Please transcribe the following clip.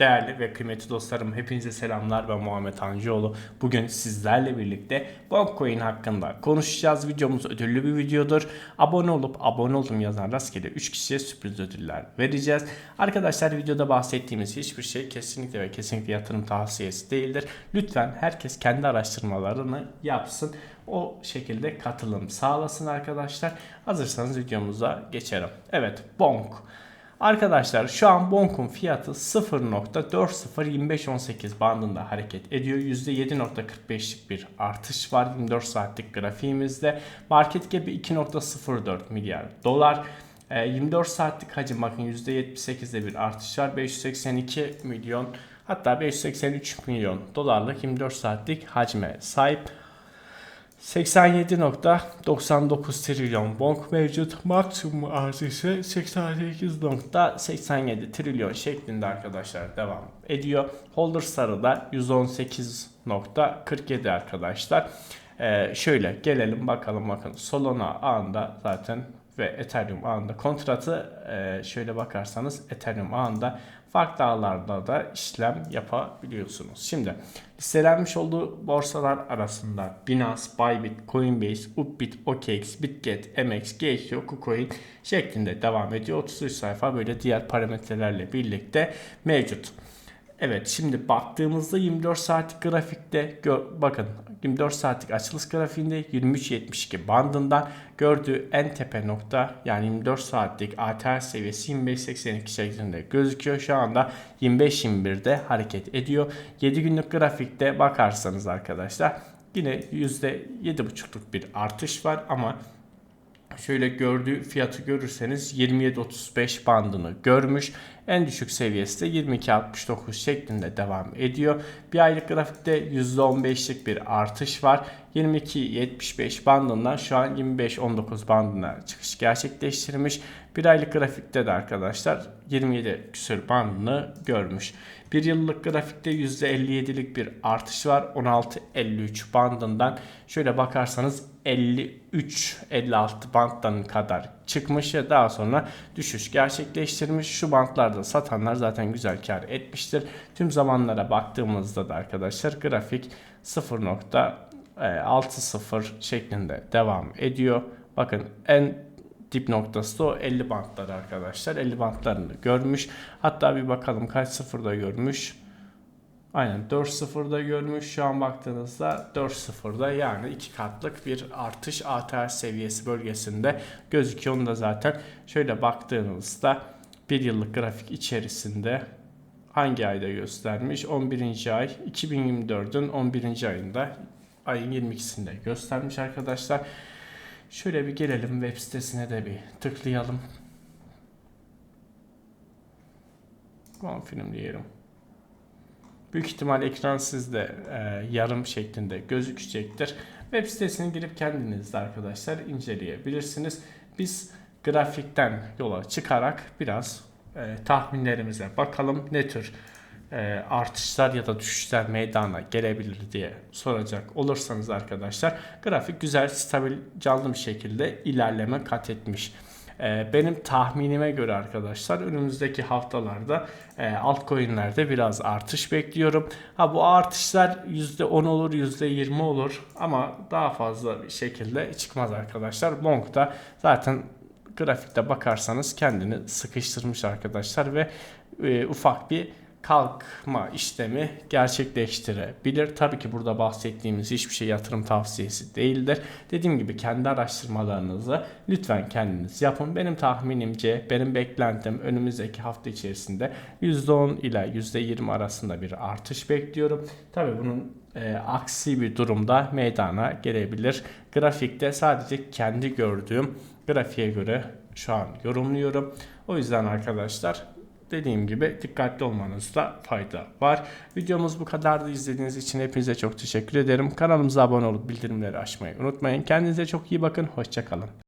Değerli ve kıymetli dostlarım hepinize selamlar ben Muhammed Hancıoğlu. Bugün sizlerle birlikte Boncoin hakkında konuşacağız. Videomuz ödüllü bir videodur. Abone olup abone oldum yazan rastgele 3 kişiye sürpriz ödüller vereceğiz. Arkadaşlar videoda bahsettiğimiz hiçbir şey kesinlikle ve kesinlikle yatırım tavsiyesi değildir. Lütfen herkes kendi araştırmalarını yapsın. O şekilde katılım sağlasın arkadaşlar. Hazırsanız videomuza geçelim. Evet Bonk. Arkadaşlar şu an Bonk'un fiyatı 0.402518 bandında hareket ediyor. %7.45'lik bir artış var 24 saatlik grafiğimizde. Market cap'i 2.04 milyar dolar. Ee, 24 saatlik hacim bakın %78'de bir artış var. 582 milyon hatta 583 milyon dolarlık 24 saatlik hacme sahip. 87.99 trilyon bonk mevcut. Maksimum arz ise 88.87 trilyon şeklinde arkadaşlar devam ediyor. Holder sarıda 118.47 arkadaşlar. Ee, şöyle gelelim bakalım bakın Solana ağında zaten ve Ethereum ağında kontratı e, şöyle bakarsanız Ethereum ağında farklı ağlarda da işlem yapabiliyorsunuz. Şimdi listelenmiş olduğu borsalar arasında Binance, Bybit, Coinbase, Upbit, OKX, Bitget, MX, GXO, KuCoin şeklinde devam ediyor. 33 sayfa böyle diğer parametrelerle birlikte mevcut. Evet şimdi baktığımızda 24 saatlik grafikte bakın 24 saatlik açılış grafiğinde 23.72 bandından gördüğü en tepe nokta yani 24 saatlik ATH seviyesi 25.82 şeklinde gözüküyor. Şu anda 25.21'de hareket ediyor. 7 günlük grafikte bakarsanız arkadaşlar yine %7.5'luk bir artış var ama şöyle gördüğü fiyatı görürseniz 27.35 bandını görmüş. En düşük seviyesi de 22.69 şeklinde devam ediyor. Bir aylık grafikte %15'lik bir artış var. 22.75 bandından şu an 25.19 bandına çıkış gerçekleştirmiş. Bir aylık grafikte de arkadaşlar 27 küsür bandını görmüş. Bir yıllık grafikte %57'lik bir artış var. 16.53 bandından şöyle bakarsanız 53-56 banttan kadar çıkmış ve daha sonra düşüş gerçekleştirmiş. Şu bantlarda satanlar zaten güzel kar etmiştir. Tüm zamanlara baktığımızda da arkadaşlar grafik 0.60 şeklinde devam ediyor. Bakın en dip noktası da o 50 bantları arkadaşlar. 50 bantlarını görmüş. Hatta bir bakalım kaç sıfırda görmüş. Aynen 4.0'da görmüş. Şu an baktığınızda 4.0'da yani iki katlık bir artış ATH seviyesi bölgesinde gözüküyor. Onu da zaten şöyle baktığınızda bir yıllık grafik içerisinde hangi ayda göstermiş? 11. ay 2024'ün 11. ayında ayın 22'sinde göstermiş arkadaşlar. Şöyle bir gelelim web sitesine de bir tıklayalım. Confirm diyelim. Büyük ihtimal ekran sizde e, yarım şeklinde gözükecektir. Web sitesine girip kendiniz de arkadaşlar inceleyebilirsiniz. Biz grafikten yola çıkarak biraz e, tahminlerimize bakalım ne tür e, artışlar ya da düşüşler meydana gelebilir diye soracak olursanız arkadaşlar grafik güzel stabil canlı bir şekilde ilerleme kat etmiş. E, benim tahminime göre arkadaşlar önümüzdeki haftalarda e, altcoin'lerde biraz artış bekliyorum. Ha bu artışlar %10 olur %20 olur ama daha fazla bir şekilde çıkmaz arkadaşlar. Long'da zaten grafikte bakarsanız kendini sıkıştırmış arkadaşlar ve e, ufak bir kalkma işlemi gerçekleştirebilir. Tabii ki burada bahsettiğimiz hiçbir şey yatırım tavsiyesi değildir. Dediğim gibi kendi araştırmalarınızı lütfen kendiniz yapın. Benim tahminimce, benim beklentim önümüzdeki hafta içerisinde %10 ile %20 arasında bir artış bekliyorum. Tabii bunun e, aksi bir durumda meydana gelebilir. Grafikte sadece kendi gördüğüm grafiğe göre şu an yorumluyorum. O yüzden arkadaşlar dediğim gibi dikkatli olmanızda fayda var. Videomuz bu kadardı. İzlediğiniz için hepinize çok teşekkür ederim. Kanalımıza abone olup bildirimleri açmayı unutmayın. Kendinize çok iyi bakın. Hoşçakalın.